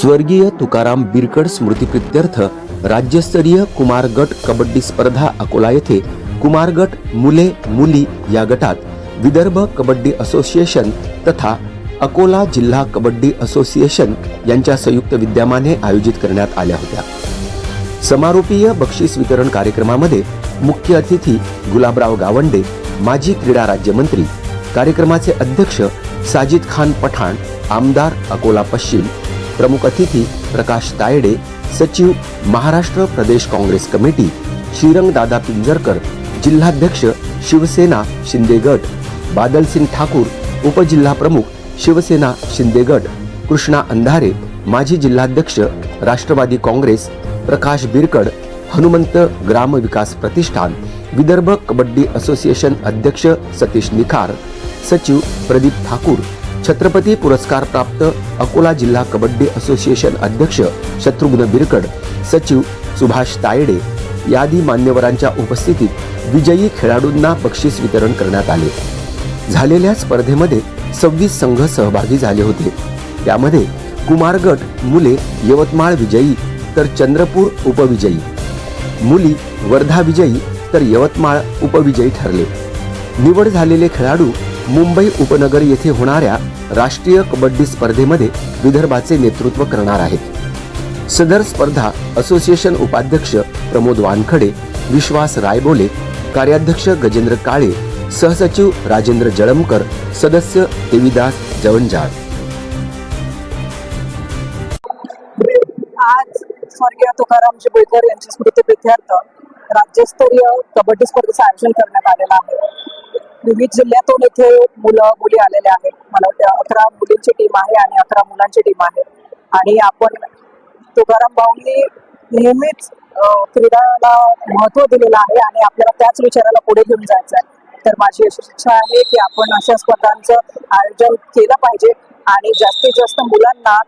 स्वर्गीय तुकाराम बिरकड स्मृतिप्रित्यर्थ राज्यस्तरीय कुमार गट कबड्डी स्पर्धा अकोला येथे कुमार गट मुले मुली या गटात विदर्भ कबड्डी असोसिएशन तथा अकोला जिल्हा कबड्डी असोसिएशन यांच्या संयुक्त विद्यमाने आयोजित करण्यात आल्या होत्या. समारोपीय बक्षीस वितरण कार्यक्रमामध्ये मुख्य अतिथी गुलाबराव गावंडे माजी क्रीडा राज्यमंत्री कार्यक्रमाचे अध्यक्ष साजिद खान पठाण आमदार अकोला पश्चिम प्रमुख अतिथी प्रकाश तायडे सचिव महाराष्ट्र प्रदेश काँग्रेस कमिटी श्रीरंग दादा पिंजरकर जिल्हाध्यक्ष शिवसेना शिंदे गट बादलसिंग ठाकूर उपजिल्हा प्रमुख शिवसेना शिंदे गट कृष्णा अंधारे माजी जिल्हाध्यक्ष राष्ट्रवादी काँग्रेस प्रकाश बिरकड हनुमंत ग्राम विकास प्रतिष्ठान विदर्भ कबड्डी असोसिएशन अध्यक्ष सतीश निखार सचिव प्रदीप ठाकूर छत्रपती पुरस्कार प्राप्त अकोला जिल्हा कबड्डी असोसिएशन अध्यक्ष शत्रुघ्न बिरकड सचिव सुभाष तायडे यादी मान्यवरांच्या उपस्थितीत विजयी खेळाडूंना बक्षीस वितरण करण्यात आले. झालेल्या स्पर्धेमध्ये सव्वीस संघ सहभागी झाले होते. त्यामध्ये कुमारगट मुले यवतमाळ विजयी तर चंद्रपूर उपविजयी. मुली वर्धा विजयी तर यवतमाळ उपविजयी ठरले. निवड झालेले खेळाडू मुंबई उपनगर येथे होणाऱ्या राष्ट्रीय कबड्डी स्पर्धेमध्ये विदर्भाचे नेतृत्व करणार आहेत. सदर स्पर्धा असोसिएशन उपाध्यक्ष प्रमोद वानखडे विश्वास रायबोले कार्याध्यक्ष गजेंद्र काळे सहसचिव राजेंद्र जळमकर सदस्य देवीदास जवंजाळ. आज स्वर्गीय तुकाराम चिपळकर यांच्या स्मृतीप्रित्यर्थ राज्यस्तरीय कबड्डी स्पर्धेचं आयोजन करण्यात आलेलं आहे. विविध जिल्ह्यातून इथे मुलं मुली आलेले आहेत. मला वाटतं अकरा मुलींची टीम आहे आणि अकरा मुलांची टीम आहे. आणि आपण तुकाराम भाऊंनी नेहमीच क्रीडाला महत्त्व दिलेलं आहे आणि आपल्याला त्याच विचाराला पुढे घेऊन जायचं आहे. तर माझी अशी इच्छा आहे की आपण अशा स्पर्धांचं आयोजन केलं पाहिजे आणि जास्तीत जास्त मुलांना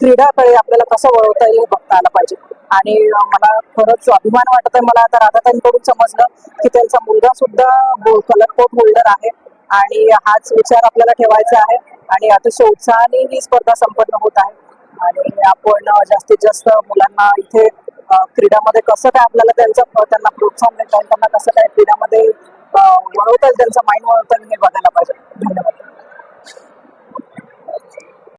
क्रीडाकडे आपल्याला कसं वळवता येईल हे बघता आलं पाहिजे. आणि मला खरंच अभिमान वाटत आहे मला आता राधाताईंकडून समजलं की त्यांचा मुलगा सुद्धा कलर कोट होल्डर आहे. आणि हाच विचार आपल्याला ठेवायचा आहे. आणि अतिशय उत्साहाने ही स्पर्धा संपन्न होत आहे. आणि आपण जास्तीत जास्त मुलांना इथे क्रीडामध्ये कसं काय आपल्याला त्यांचं त्यांना प्रोत्साहन देता येईल त्यांना कसं काय क्रीडामध्ये वळवता येईल त्यांचं माइंड वळवता येईल हे बघायला पाहिजे. धन्यवाद.